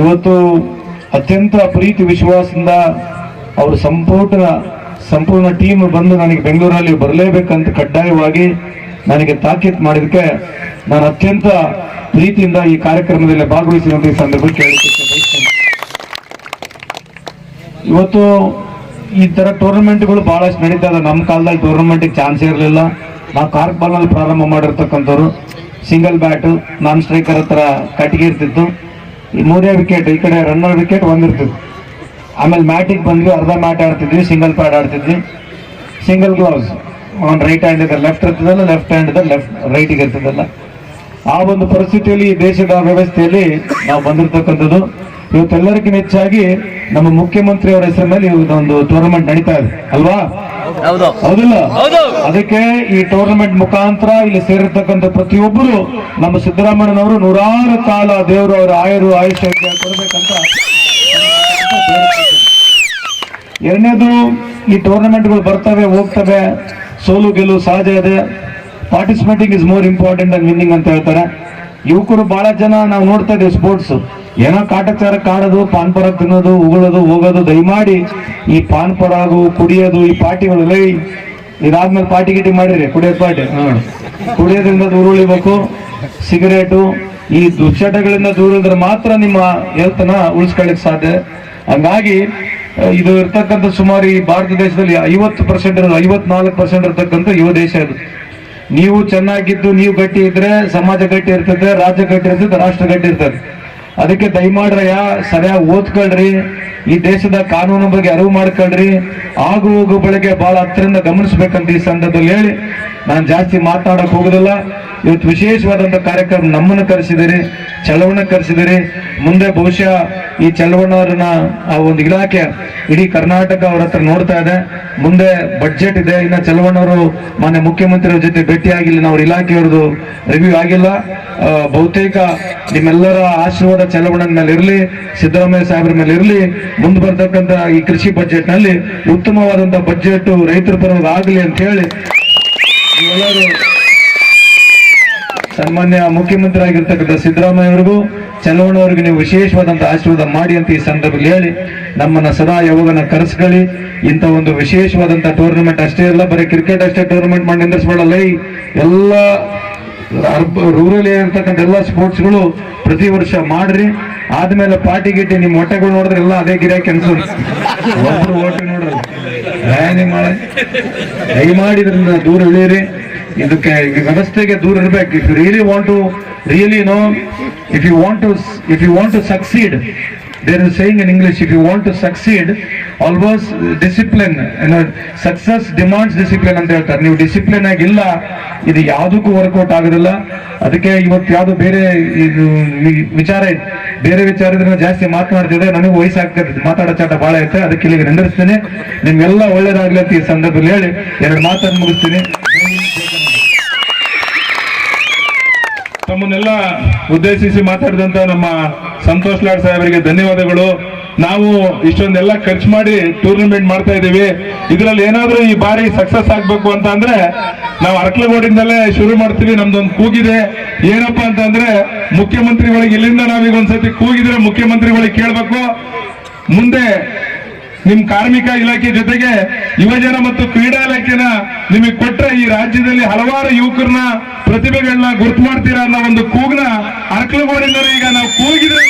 ಇವತ್ತು ಅತ್ಯಂತ ಪ್ರೀತಿ ವಿಶ್ವಾಸದಿಂದ ಅವರು ಸಂಪೂರ್ಣ ಸಂಪೂರ್ಣ ಟೀಮ್ ಬಂದು ನನಗೆ ಬೆಂಗಳೂರಲ್ಲಿ ಬರಲೇಬೇಕಂತ ಕಡ್ಡಾಯವಾಗಿ ನನಗೆ ತಾಕೀತು ಮಾಡಿದಕ್ಕೆ ನಾನು ಅತ್ಯಂತ ಪ್ರೀತಿಯಿಂದ ಈ ಕಾರ್ಯಕ್ರಮದಲ್ಲಿ ಭಾಗವಹಿಸಿದಂತ ಈ ಸಂದರ್ಭಕ್ಕೆ ಇವತ್ತು ಈ ತರ ಟೂರ್ನಮೆಂಟ್ಗಳು ಬಹಳಷ್ಟು ನಡೀತಾ ಇದೆ. ನಮ್ಮ ಕಾಲದಲ್ಲಿ ಟೂರ್ನಮೆಂಟ್ಗೆ ಚಾನ್ಸ್ ಇರಲಿಲ್ಲ. ನಾವು ಕಾರ್ಕ್ ಬಾಲ್ನಲ್ಲಿ ಪ್ರಾರಂಭ ಮಾಡಿರ್ತಕ್ಕಂಥವ್ರು ಸಿಂಗಲ್ ಬ್ಯಾಟು ನಾನ್ ಸ್ಟ್ರೈಕರ್ ಹತ್ರ ಕಟ್ಟಿಗೆ ಇರ್ತಿತ್ತು. ಮೂರೇ ವಿಕೆಟ್ ಈ ಕಡೆ ರನ್ನರ್ ವಿಕೆಟ್ ಒಂದಿರ್ತಿದ್ವಿ ಆಮೇಲೆ ಮ್ಯಾಟಿಗೆ ಬಂದ್ವಿ, ಅರ್ಧ ಮ್ಯಾಟ್ ಆಡ್ತಿದ್ವಿ ಸಿಂಗಲ್ ಪ್ಯಾಡ್ ಆಡ್ತಿದ್ವಿ. ಸಿಂಗಲ್ ಗ್ಲೌಸ್ ಒಂದು ರೈಟ್ ಹ್ಯಾಂಡ್ ಇದೆ ಲೆಫ್ಟ್ ಇರ್ತದಲ್ಲ ಲೆಫ್ಟ್ ಹ್ಯಾಂಡ್ ಇದೆ ಲೆಫ್ಟ್ ರೈಟಿಗೆ ಇರ್ತದಲ್ಲ. ಆ ಒಂದು ಪರಿಸ್ಥಿತಿಯಲ್ಲಿ ಈ ದೇಶದ ವ್ಯವಸ್ಥೆಯಲ್ಲಿ ನಾವು ಬಂದಿರತಕ್ಕಂಥದ್ದು. ಇವತ್ತೆಲ್ಲರಿಗಿಂತ ಹೆಚ್ಚಾಗಿ ನಮ್ಮ ಮುಖ್ಯಮಂತ್ರಿ ಅವರ ಹೆಸರಿನಲ್ಲಿ ಒಂದು ಟೂರ್ನಮೆಂಟ್ ನಡೀತಾ ಇದೆ. ಅಲ್ವಾ? ಹೌದು. ಹೌದಿಲ್ಲ? ಹೌದು. ಅದಕ್ಕೆ ಈ ಟೂರ್ನಮೆಂಟ್ ಮುಖಾಂತರ ಇಲ್ಲಿ ಸೇರಿರ್ತಕ್ಕಂಥ ಪ್ರತಿಯೊಬ್ಬರು ನಮ್ಮ ಸಿದ್ದರಾಮಯ್ಯನವರು ನೂರಾರು ಕಾಲ ದೇವರು ಅವರ ಆಯುರು ಆಯುಷ್ಯ ಕೊಡಬೇಕಂತ ಎರಡನೇದು ಈ ಟೂರ್ನಮೆಂಟ್ಗಳು ಬರ್ತವೆ ಹೋಗ್ತವೆ ಸೋಲು ಗೆಲುವು ಸಹಜ ಇದೆ. Participating is more important and winning ಅಂತ ಹೇಳ್ತಾರೆ. ಯುವಕರು ಬಹಳ ಜನ ನಾವು ನೋಡ್ತಾ ಇದ್ದೀವಿ ಸ್ಪೋರ್ಟ್ಸ್ ಏನೋ ಕಾಟಚಾರ ಕಾಡೋದು ಪಾನ್ಪರ ತಿನ್ನೋದು, ಉಗುಳೋದು, ಹೋಗೋದು, ದಯಮಾಡಿ ಈ ಪಾನ್ಪರ ಆಗು, ಕುಡಿಯೋದು, ಈ ಪಾರ್ಟಿಗಳು ಲೈ, ಇದಾದ್ಮೇಲೆ ಪಾರ್ಟಿ ಗಿಟಿ ಮಾಡಿರಿ, ಕುಡಿಯೋದು ಪಾರ್ಟಿ ಹಾಂ. ಕುಡಿಯೋದ್ರಿಂದ ದೂರ ಉಳಿಬೇಕು. ಸಿಗರೇಟು, ಈ ದುಶ್ಚಟಗಳಿಂದ ದೂರ ಇದ್ರೆ ಮಾತ್ರ ನಿಮ್ಮ ಹೆಲ್ತ್ನ ಉಳಿಸ್ಕೊಳ್ಳಿಕ್ ಸಾಧ್ಯ. ಹಂಗಾಗಿ ಇದು ಇರ್ತಕ್ಕಂಥ ಸುಮಾರು ಈ ಭಾರತ ದೇಶದಲ್ಲಿ ಐವತ್ತು ಪರ್ಸೆಂಟ್ ಇರೋದು, ಐವತ್ನಾಲ್ಕು ಪರ್ಸೆಂಟ್ ಇರತಕ್ಕಂಥ ಯುವ ದೇಶ ಇದು. ನೀವು ಚೆನ್ನಾಗಿದ್ದು ನೀವು ಗಟ್ಟಿ ಇದ್ರೆ, ಸಮಾಜ ಗಟ್ಟಿ ಇರ್ತದೆ, ರಾಜ್ಯ ಗಟ್ಟಿ ಇರ್ತದೆ, ರಾಷ್ಟ್ರ ಗಟ್ಟಿ ಇರ್ತದೆ. ಅದಕ್ಕೆ ದಯಮಾಡ್ರಯ್ಯ ಸರಿಯಾಗಿ ಓದ್ಕೊಳ್ರಿ. ಈ ದೇಶದ ಕಾನೂನು ಬಗ್ಗೆ ಅರಿವು ಮಾಡ್ಕೊಳ್ರಿ. ಆಗು ಹೋಗು ಬೆಳಗ್ಗೆ ಬಹಳ ಹತ್ತರಿಂದ ಗಮನಿಸ್ಬೇಕಂತ ಈ ಸಂದರ್ಭದಲ್ಲಿ ಹೇಳಿ. ನಾನು ಜಾಸ್ತಿ ಮಾತನಾಡಕ್ ಹೋಗುದಿಲ್ಲ. ಇವತ್ತು ವಿಶೇಷವಾದಂತ ಕಾರ್ಯಕ್ರಮ ನಮ್ಮನ್ನು ಕರೆಸಿದಿರಿ. ಚಳವಣ ಕರೆಸಿದಿರಿ ಮುಂದೆ ಬಹುಶಃ ಈ ಚಳವಣರನ್ನ ಆ ಒಂದು ಇಲಾಖೆ ಇಡೀ ಕರ್ನಾಟಕ ಅವ್ರ ಹತ್ರ ನೋಡ್ತಾ ಇದೆ. ಮುಂದೆ ಬಜೆಟ್ ಇದೆ. ಇನ್ನ ಚಲವಣ್ಣವರು ಮಾನ್ಯ ಮುಖ್ಯಮಂತ್ರಿಯವ್ರ ಜೊತೆ ಭೇಟಿಯಾಗಿಲ್ಲ ಅವ್ರ ಇಲಾಖೆಯವ್ರದ್ದು ರಿವ್ಯೂ ಆಗಿಲ್ಲ. ಬಹುತೇಕ ನಿಮ್ಮೆಲ್ಲರ ಆಶೀರ್ವಾದ ಚಲವಣದ ಮೇಲೆ ಇರಲಿ, ಸಿದ್ದರಾಮಯ್ಯ ಸಾಹೇಬ್ರ ಮೇಲೆ ಇರಲಿ. ಮುಂದೆ ಬರ್ತಕ್ಕಂಥ ಈ ಕೃಷಿ ಬಜೆಟ್ನಲ್ಲಿ ಉತ್ತಮವಾದಂತ ಬಜೆಟ್ ರೈತರ ಪರವಾಗಿ ಆಗಲಿ ಅಂತ ಹೇಳಿ. ನೀವೆಲ್ಲರೂ ಸನ್ಮಾನ್ಯ ಮುಖ್ಯಮಂತ್ರಿ ಆಗಿರ್ತಕ್ಕಂಥ ಸಿದ್ದರಾಮಯ್ಯ ಅವರಿಗೂ ಅವರಿಗೆ ನೀವು ವಿಶೇಷವಾದಂಥ ಆಶೀರ್ವಾದ ಮಾಡಿ ಅಂತ ಈ ಸಂದರ್ಭದಲ್ಲಿ ಹೇಳಿ, ನಮ್ಮನ್ನ ಸದಾ ಯಾವಾಗನ ಕರೆಸ್ಕೊಳ್ಳಿ. ಇಂಥ ಒಂದು ವಿಶೇಷವಾದಂಥ ಟೂರ್ನಮೆಂಟ್ ಅಷ್ಟೇ ಅಲ್ಲ, ಬರೀ ಕ್ರಿಕೆಟ್ ಅಷ್ಟೇ ಟೂರ್ನಮೆಂಟ್ ಮಾಡಿ ನಿಂದಿಸ್ಬೇಡಲ್ಲ ಈ ಎಲ್ಲ ರೂರಲ್ ಇರ್ತಕ್ಕಂಥ ಎಲ್ಲ ಸ್ಪೋರ್ಟ್ಸ್ಗಳು ಪ್ರತಿ ವರ್ಷ ಮಾಡ್ರಿ. ಆದ್ಮೇಲೆ ಪಾರ್ಟಿ ಗಿಟ್ಟಿ ನಿಮ್ಮ ಹೊಟ್ಟೆಗಳು ನೋಡಿದ್ರೆ ಎಲ್ಲ ಅದೇ ಗಿರಾಕಿ ಅನ್ಸೋದು ಒಬ್ರು ಹೊಟ್ಟೆ ನೋಡ್ರಿ. ಮಾಡಿ ದಯಮಾಡಿದ್ರಿಂದ ದೂರ ಇಳೀರಿ ಇದಕ್ಕೆ ವ್ಯವಸ್ಥೆಗೆ ದೂರ ಇರಬೇಕು. If you really want to really know if you want to if you want to succeed there is saying in English if you want to succeed almost discipline success demands discipline ಅಂತ ಹೇಳ್ತಾರೆ. ನೀವು discipline ಆಗಿಲ್ಲ, ಇದು ಯಾವುದಕ್ಕೂ workout ಆಗೋದಿಲ್ಲ. ಅದಕ್ಕೆ ಇವತ್ತು ಯಾವುದು ಬೇರೆ, ಇದು ವಿಚಾರ ಬೇರೆ ವಿಚಾರ ಇದ್ರೆ ಜಾಸ್ತಿ ಮಾತನಾಡ್ತಿದ್ರೆ ನನಗೆ ವಯಸ್ಸಾಗ್ತದೆ ಮಾತಾಡೋ ಚಾಟ ಬಹಳ ಇರುತ್ತೆ. ಅದಕ್ಕೆ ಇಲ್ಲಿಗೆ ನಿಂದಿರಿಸ್ತೀನಿ. ನಿಮ್ಗೆಲ್ಲ ಒಳ್ಳೇದಾಗ್ಲಿ ಅಂತ ಈ ಸಂದರ್ಭದಲ್ಲಿ ಹೇಳಿ. ಎರಡು ಮಾತನ್ನು ಮುಗಿಸ್ತೀನಿ. ತಮ್ಮನ್ನೆಲ್ಲ ಉದ್ದೇಶಿಸಿ ಮಾತಾಡಿದಂತ ನಮ್ಮ ಸಂತೋಷ್ ಲಾಡ್ ಸಾಹೇಬರಿಗೆ ಧನ್ಯವಾದಗಳು. ನಾವು ಇಷ್ಟೊಂದೆಲ್ಲ ಖರ್ಚು ಮಾಡಿ ಟೂರ್ನಮೆಂಟ್ ಮಾಡ್ತಾ ಇದ್ದೀವಿ. ಇದರಲ್ಲಿ ಏನಾದ್ರೂ ಈ ಬಾರಿ ಸಕ್ಸಸ್ ಆಗ್ಬೇಕು ಅಂತ ಅಂದ್ರೆ ನಾವು ಅರಕಲಗೋಡಿಂದಲೇ ಶುರು ಮಾಡ್ತೀವಿ. ನಮ್ದೊಂದು ಕೂಗಿದೆ. ಏನಪ್ಪಾ ಅಂತ ಅಂದ್ರೆ ಮುಖ್ಯಮಂತ್ರಿಗಳಿಗೆ ಇಲ್ಲಿಂದ ನಾವೀಗ ಒಂದ್ಸತಿ ಕೂಗಿದ್ರೆ ಮುಖ್ಯಮಂತ್ರಿಗಳಿಗೆ ಕೇಳಬೇಕು. ಮುಂದೆ ನಿಮ್ ಕಾರ್ಮಿಕ ಇಲಾಖೆ ಜೊತೆಗೆ ಯುವಜನ ಮತ್ತು ಕ್ರೀಡಾ ಇಲಾಖೆನ ನಿಮಗೆ ಕೊಟ್ಟರೆ ಈ ರಾಜ್ಯದಲ್ಲಿ ಹಲವಾರು ಯುವಕರನ್ನ ಪ್ರತಿಭೆಗಳನ್ನ ಗುರುತು ಮಾಡ್ತೀರಾ ಅನ್ನೋ ಒಂದು ಕೂಗ್ನ ಅರ್ಕಲಗೋಡಿನವರು ಈಗ ನಾವು ಕೂಗಿದ್ರೆ